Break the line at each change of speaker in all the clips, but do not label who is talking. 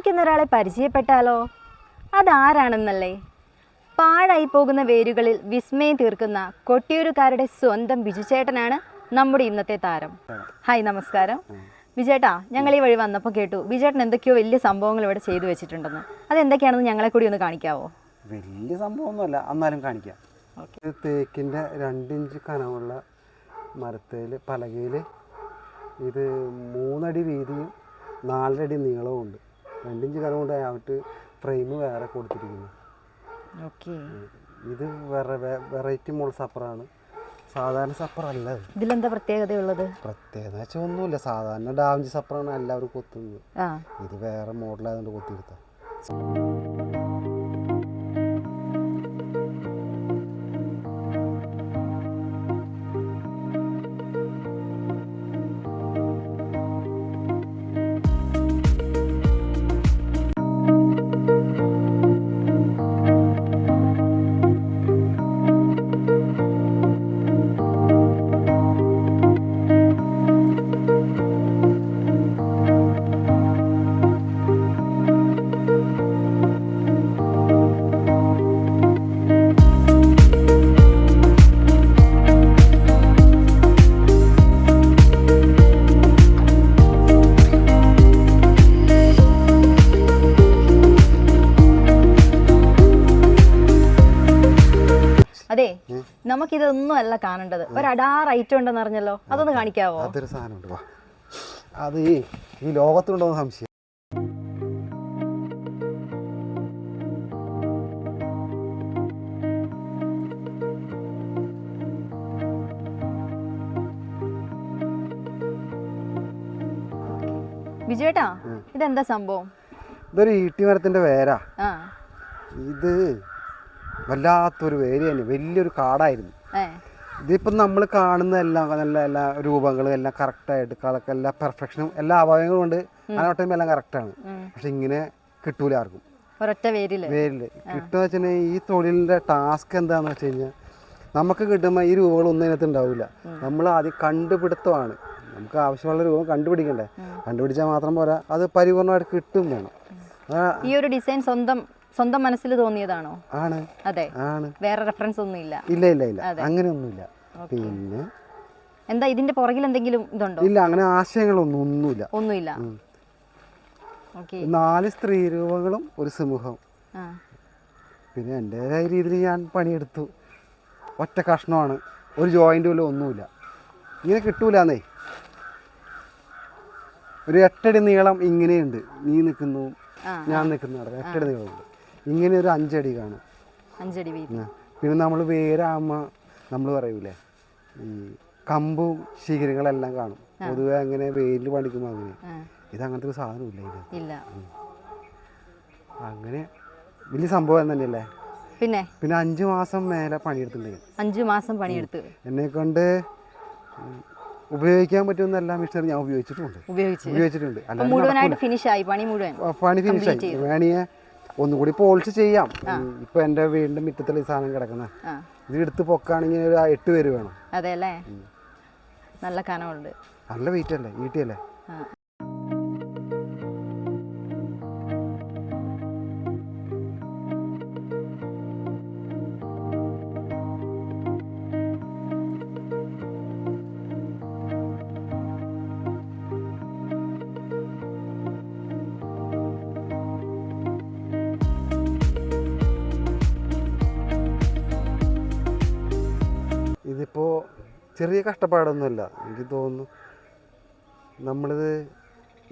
നമുക്കിന്നൊരാളെ പരിചയപ്പെട്ടാലോ? അതാരാണെന്നല്ലേ? പാഴായി പോകുന്ന വേരുകളിൽ വിസ്മയം തീർക്കുന്ന കൊട്ടിയൂരുകാരുടെ സ്വന്തം ബിജുചേട്ടനാണ് നമ്മുടെ ഇന്നത്തെ താരം. ഹായ് നമസ്കാരം. വിജേട്ടാ ഞങ്ങൾ ഈ വഴി വന്നപ്പോൾ കേട്ടു വിജേട്ടൻ എന്തൊക്കെയോ വലിയ സംഭവങ്ങൾ ഇവിടെ ചെയ്തു വെച്ചിട്ടുണ്ടെന്ന്. അതെന്തൊക്കെയാണെന്ന് ഞങ്ങളെ കൂടി ഒന്ന് കാണിക്കാവോ?
വലിയ സംഭവമൊന്നുമല്ല എന്നാലും കാണിക്കാം. തേക്കിന്റെ രണ്ടിഞ്ച് കനമുള്ള മരത്തേൽ പലകയിൽ ഇത് മൂന്നടി വീതിയും നാലരടി നീളവും ഉണ്ട് രണ്ടിഞ്ച് കനം കൊണ്ട് ആയിട്ട് ഫ്രെയിം വേറെ കൊടുത്തിരിക്കുന്നു.
ഓക്കെ
ഇത് വേറെ വെറൈറ്റി മോൾ സപ്പറാണ് സാധാരണ സപ്പറല്ല ഇത്.
ഇതിലെന്താ പ്രത്യേകതയുള്ളത്?
പ്രത്യേകത വെച്ചാൽ ഒന്നുമില്ല. സാധാരണ ഡാവഞ്ചി സപ്പറാണ് എല്ലാവരും കൊത്തുന്നത്. ഇത് വേറെ മോഡലായതുകൊണ്ട് കൊത്തിയെടുത്ത.
നമുക്കിതൊന്നും അല്ല കാണേണ്ടത്. ഒരു അടാർ ഐറ്റം ഉണ്ടെന്ന് അറിഞ്ഞല്ലോ? അതൊന്ന് കാണിക്കാവോ?
അതൊരു സാധനമുണ്ട് വാ. അത് ഈ ലോകത്തുണ്ടോ സംശയം.
ഇതെന്താ സംഭവം?
ഇതൊരു ഈട്ടിമരത്തിന്റെ വേരാ. ഇത് വല്ലാത്തൊരു തന്നെ വലിയൊരു കാടായിരുന്നു. ഇതിപ്പം നമ്മൾ കാണുന്ന എല്ലാ നല്ല എല്ലാ രൂപങ്ങളും എല്ലാം കറക്റ്റായിട്ട് കളക്ക് എല്ലാ പെർഫെക്ഷനും എല്ലാ അവയവങ്ങളും കൊണ്ട് അതിനോട്ടം എല്ലാം കറക്റ്റാണ്. പക്ഷെ ഇങ്ങനെ കിട്ടൂല ആർക്കും. വേരിൽ. കിട്ടുക വെച്ചിട്ടുണ്ടെങ്കിൽ ഈ തൊഴിലിന്റെ ടാസ്ക് എന്താന്ന് വെച്ച് കഴിഞ്ഞാൽ നമുക്ക് കിട്ടുമ്പോൾ ഈ രൂപകളൊന്നും അതിനകത്ത് ഉണ്ടാവില്ല നമ്മൾ ആദ്യം കണ്ടുപിടുത്തമാണ്. നമുക്ക് ആവശ്യമുള്ള രൂപം കണ്ടുപിടിക്കണ്ടേ? കണ്ടുപിടിച്ചാൽ മാത്രം പോരാ. അത് പരിപൂർണമായിട്ട് കിട്ടും വേണം.
ഈ ഒരു ഡിസൈൻ സ്വന്തം സ്വന്തം മനസ്സിൽ തോന്നിയതാണോ?
ആണ്.
അതെ.
ആണ്.
വേറെ റെഫറൻസ് ഒന്നും ഇല്ല
ഇല്ല ഇല്ല. ഇല്ല അങ്ങനെയൊന്നുമില്ല. പിന്നെ?
എന്താ ഇതിന്റെ പുറകിൽ എന്തെങ്കിലും ഇതുണ്ടോ?
ഇല്ല അങ്ങനെ ആശയങ്ങളൊന്നും ഒന്നുമില്ല.
ഒന്നുമില്ല. ഓക്കെ.
നാല് സ്ത്രീ രൂപങ്ങളും ഒരു സമൂഹം
ആ.
പിന്നെ എന്റെതായ രീതിയിൽ ഞാൻ പണിയെടുത്തു. ഒറ്റ കഷ്ണമാണ്. ഒരു ജോയിന്റ് പോലും ഒന്നുമില്ല. ഇങ്ങനെ കിട്ടൂലെന്നേ. ഒരു എട്ടടി നീളം ഇങ്ങനെയുണ്ട്. നീ നിൽക്കുന്നു ഞാൻ നിൽക്കുന്നു. എട്ടടി നീളമുണ്ട്. ഇങ്ങനെ ഒരു അഞ്ചടി കാണും.
അഞ്ചടി വീതി.
പിന്നെ നമ്മൾ വേരാമ നമ്മൾ പറയൂലേ ഈ കമ്പും ശിഖരങ്ങളെല്ലാം കാണും. പൊതുവെ അങ്ങനെ വേരിൽ പണിക്കുമ്പോൾ അങ്ങനെ ഇത് അങ്ങനത്തെ ഒരു സാധനമില്ല ഇത്
ഇല്ല.
അങ്ങനെ വലിയ സംഭവം തന്നെയല്ലേ
പിന്നെ?
പിന്നെ അഞ്ചു മാസം മേലെ പണിയെടുത്തിട്ടുണ്ട്.
അഞ്ചു മാസം പണിയെടുത്ത്.
എന്നെ കൊണ്ട് ഉപയോഗിക്കാൻ പറ്റുന്ന എല്ലാ മിഷനറി ഞാൻ ഉപയോഗിച്ചിട്ടുണ്ട്. ഉപയോഗിച്ചിട്ടുണ്ട്.
മുഴുവനായിട്ട് ഫിനിഷ് ആയി പണി മുഴുവൻ
പണി പണി ഫിനിഷായി വേണിയെ ഒന്നുകൂടി പോളിഷ് ചെയ്യാം. ഇപ്പൊ എന്റെ വീടിന്റെ മുറ്റത്തിൽ ഈ സാധനം കിടക്കുന്നത്
ആ.
ഇത് എടുത്ത് പൊക്കാണെങ്കിൽ ഒരു എട്ട് പേര് വേണം.
അതെ അല്ലേ? നല്ല കനമുണ്ട്.
നല്ല വെയിറ്റ് അല്ലേ? ഈട്ടിയല്ലേ
ആ.
ഇതിപ്പോ ചെറിയ കഷ്ടപ്പാടൊന്നുമല്ല. എനിക്ക് തോന്നുന്നു നമ്മളിത്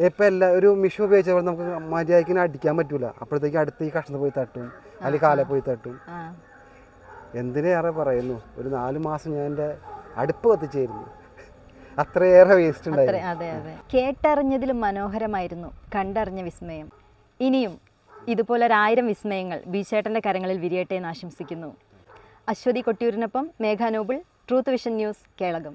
ഇപ്പം എല്ലാ ഒരു മിഷൻ പോലെ നമുക്ക് മര്യാദയ്ക്ക് അടിക്കാൻ പറ്റൂല. അപ്പോഴത്തേക്ക് അടുത്ത് ഈ കഷ്ണത്തിൽ പോയി തട്ടും. അല്ലെങ്കിൽ കാലെ പോയി തട്ടും. എന്തിനേറെ പറയുന്നു? ഒരു നാല് മാസം ഞാൻ എന്റെ അടുപ്പ് കത്തിച്ചായിരുന്നു. അത്രയേറെ വേസ്റ്റ് ഉണ്ടായിരുന്നു.
അതെ അതെ. കേട്ടറിഞ്ഞതിലും മനോഹരമായിരുന്നു കണ്ടറിഞ്ഞ വിസ്മയം. ഇനിയും ഇതുപോലെ ഒരായിരം വിസ്മയങ്ങൾ ബീച്ചേട്ടന്റെ കരങ്ങളിൽ വിരിയട്ടെ എന്ന് ആശംസിക്കുന്നു. Aswathy കൊട്ടിയൂരിനൊപ്പം Megha Noble Truth Vision News Kelakam